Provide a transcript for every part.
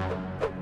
Thank you.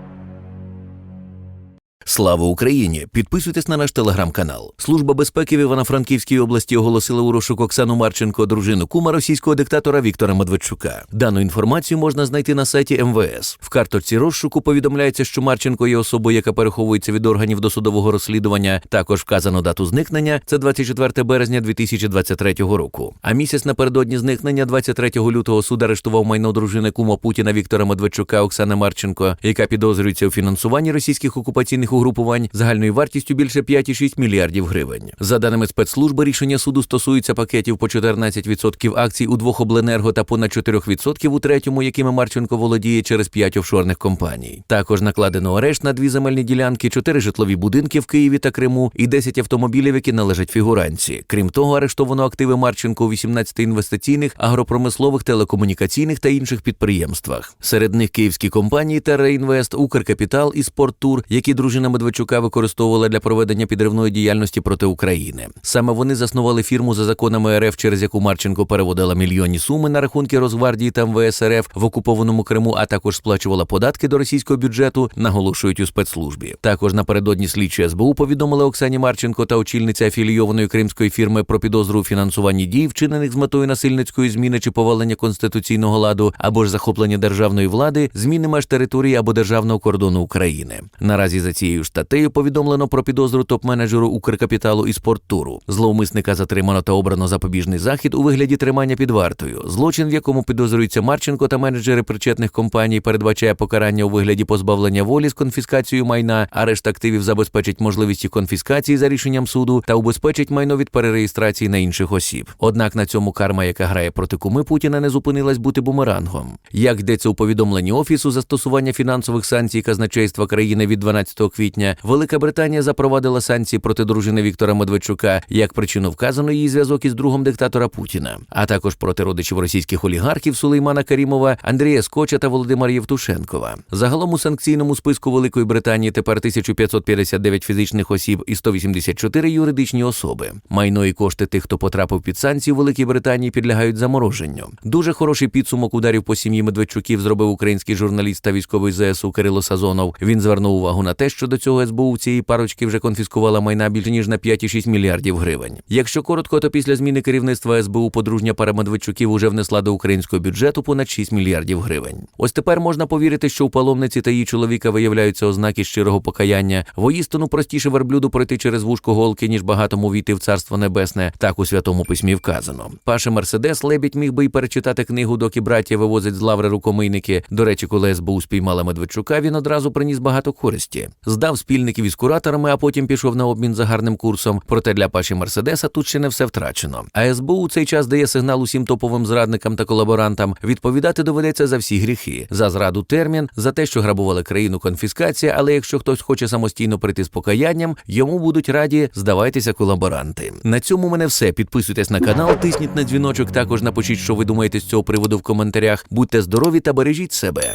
Слава Україні! Підписуйтесь на наш телеграм-канал. Служба безпеки в Івано-Франківській області оголосила у розшук Оксану Марченко, дружину кума російського диктатора Віктора Медведчука. Дану інформацію можна знайти на сайті МВС. В карточці розшуку повідомляється, що Марченко є особою, яка переховується від органів досудового розслідування. Також вказано дату зникнення це 24 березня 2023 року. А місяць напередодні зникнення 23 лютого суд арештував майно дружини кума Путіна Віктора Медведчука Оксани Марченко, яка підозрюється у фінансуванні російських окупаційних угрупувань загальною вартістю більше 5,6 мільярдів гривень. За даними спецслужби, рішення суду стосується пакетів по 14% акцій у двох обленерго та понад 4% у третьому, якими Марченко володіє через 5 офшорних компаній. Також накладено арешт на дві земельні ділянки, 4 житлові будинки в Києві та Криму і 10 автомобілів, які належать фігуранці. Крім того, арештовано активи Марченко у 18 інвестиційних, агропромислових, телекомунікаційних та інших підприємствах. Серед них київські компанії Терреінвест, Укркапітал і Спорттур, які дружина Медведчука використовувала для проведення підривної діяльності проти України. Саме вони заснували фірму за законами РФ, через яку Марченко переводила мільйонні суми на рахунки Росгвардії та МВС РФ в окупованому Криму, а також сплачувала податки до російського бюджету, наголошують у спецслужбі. Також напередодні слідчі СБУ повідомили Оксані Марченко та очільниця афілійованої кримської фірми про підозру у фінансуванні дій, вчинених з метою насильницької зміни чи повалення конституційного ладу або ж захоплення державної влади, зміни меж території або державного кордону України. Наразі за цією ж статтею повідомлено про підозру топ-менеджеру Укркапіталу і спорттуру. Зловмисника затримано та обрано запобіжний захід у вигляді тримання під вартою. Злочин, в якому підозрюється Марченко та менеджери причетних компаній, передбачає покарання у вигляді позбавлення волі з конфіскацією майна, арешт активів забезпечить можливість конфіскації за рішенням суду та убезпечить майно від перереєстрації на інших осіб. Однак на цьому карма, яка грає проти куми Путіна, не зупинилась бути бумерангом. Як йдеться у повідомленні офісу застосування фінансових санкцій казначейства країни від 12 квітня, Велика Британія запровадила санкції проти дружини Віктора Медведчука як причину вказано її зв'язок із другом диктатора Путіна, а також проти родичів російських олігархів Сулеймана Карімова, Андрія Скоча та Володимира Євтушенкова. Загалом у санкційному списку Великої Британії тепер 1559 фізичних осіб і 184 юридичні особи. Майно і кошти тих, хто потрапив під санкції у Великій Британії, підлягають замороженню. Дуже хороший підсумок ударів по сім'ї Медведчуків зробив український журналіст та військовий ЗСУ Кирило Сазонов. Він звернув увагу на те, що до цього СБУ в цієї парочки вже конфіскувала майна більше ніж на 5,6 мільярдів гривень. Якщо коротко, то після зміни керівництва СБУ подружня пара Медведчуків уже внесла до українського бюджету понад 6 мільярдів гривень. Ось тепер можна повірити, що у паломниці та її чоловіка виявляються ознаки щирого покаяння. Воїстину простіше верблюду пройти через вушко голки, ніж багатому війти в царство небесне. Так у святому письмі вказано. Паша Мерседес Лебідь міг би й перечитати книгу, доки браття вивозять з лаври рукомийники. До речі, коли СБУ спіймала Медведчука, він одразу приніс багато користі. Здав спільників із кураторами, а потім пішов на обмін за гарним курсом. Проте для Паші Мерседеса тут ще не все втрачено. А СБУ у цей час дає сигнал усім топовим зрадникам та колаборантам. Відповідати доведеться за всі гріхи, за зраду термін, за те, що грабували країну конфіскація. Але якщо хтось хоче самостійно прийти з покаянням, йому будуть раді здавайтеся колаборанти. На цьому мене все. Підписуйтесь на канал, тисніть на дзвіночок. Також напишіть, що ви думаєте з цього приводу в коментарях. Будьте здорові та бережіть себе.